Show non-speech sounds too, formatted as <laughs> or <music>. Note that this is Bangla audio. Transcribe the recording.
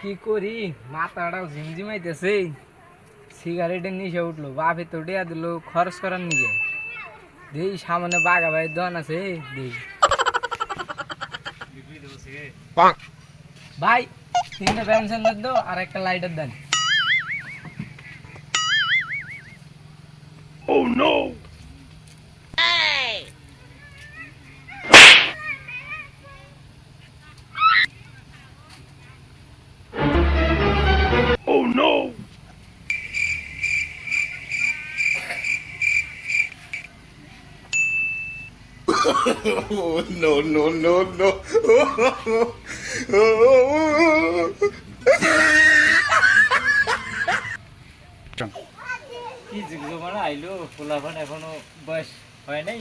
কি করি? মাথাটাও ঝিমঝিমাইতেছে। সিগারেটের নিচে উঠল বাপে তো ডেয়া দিল খরচ করার নিকে দেই সামনে বাঘা ভাই দন আছে দেই। ভাই তিনটা পেনশন দাও আর একটা লাইটার দেন। Oh, no, <laughs> no, no, no. <laughs> কি যুগ মানে আইলো পোলাপান এখনও বয়স হয় নাই